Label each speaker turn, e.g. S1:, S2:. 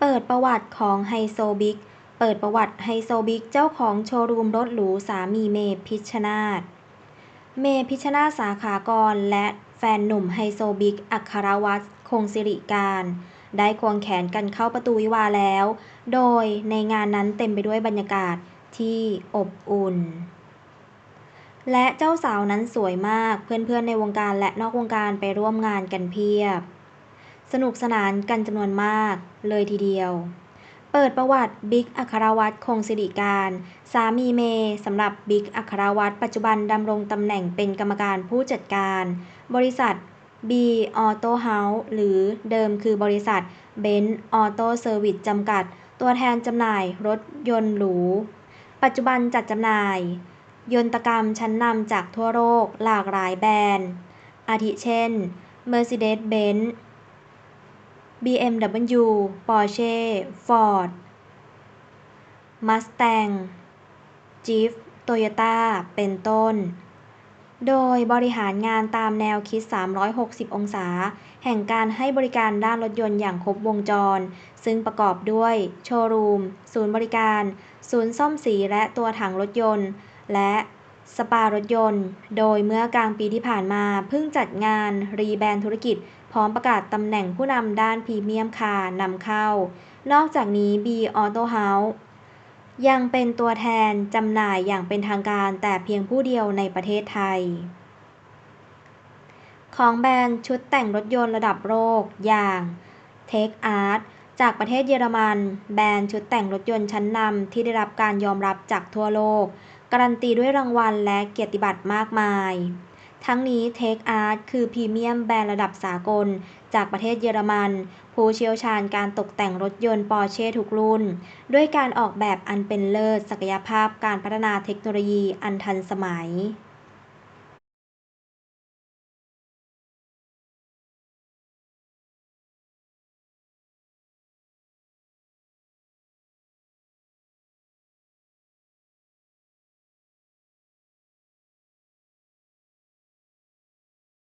S1: เปิดประวัติของไฮโซบิ๊ก เปิดประวัติไฮโซบิ๊กเจ้าของโชว์รูมรถหรูสามีเมย์พิชชนาธเมย์พิชชนาธิ์สาขากร และแฟนหนุ่มไฮโซบิ๊ก อัครวัฒน์คงสิริการ ได้ควงแขนกันเข้าประตูวิวาแล้ว โดยในงานนั้นเต็มไปด้วยบรรยากาศที่อบอุ่น และเจ้าสาวนั้นสวยมาก เพื่อนๆในวงการและนอกวงการไปร่วมงานกันเพียบ สนุกสนานกันจำนวนมากเลยทีเดียว เปิดประวัติบิ๊กอัครวัฒน์คงสิริการ สามีเมย์สำหรับบิ๊กอัครวัฒน์ปัจจุบันดำรงตำแหน่งเป็นกรรมการผู้จัดการ บริษัท B Auto House หรือเดิมคือบริษัท Ben Auto Service จำกัด ตัวแทนจำหน่ายรถยนต์หรู ปัจจุบันจัดจำหน่าย ยนตกรรมชั้นนำจากทั่วโลกหลากหลายแบรนด์ อาทิเช่น Mercedes-Benz BMW Porsche Ford Mustang Jeep Toyota เป็นต้น โดยบริหารงานตามแนวคิด 360 องศา แห่งการให้บริการด้านรถยนต์อย่างครบวงจร ซึ่งประกอบด้วย โชว์รูม ศูนย์บริการ ศูนย์ซ่อมสีและตัวถังรถยนต์ และ สปารถยนต์ โดยเมื่อกลางปีที่ผ่านมาเพิ่งจัดงานรีแบรนด์ธุรกิจ พร้อมประกาศตำแหน่งผู้นำด้านพรีเมียมคาร์นำเข้า นอกจากนี้ B Auto House ยังเป็นตัวแทนจำหน่ายอย่างเป็นทางการแต่เพียงผู้เดียวในประเทศไทย ของแบรนด์ชุดแต่งรถยนต์ระดับโลกอย่าง Take Art จากประเทศเยอรมัน แบรนด์ชุดแต่งรถยนต์ชั้นนำที่ได้รับการยอมรับจากทั่วโลก การันตีด้วยรางวัลและเกียรติบัตรมากมาย ทั้งนี้ Take Art คือพรีเมียมแบรนด์ระดับสากล จากประเทศเยอรมัน ผู้เชี่ยวชาญการตกแต่งรถยนต์ปอร์เช่ทุกรุ่น ด้วยการออกแบบอันเป็นเลิศ ศักยภาพการพัฒนาเทคโนโลยีอันทันสมัย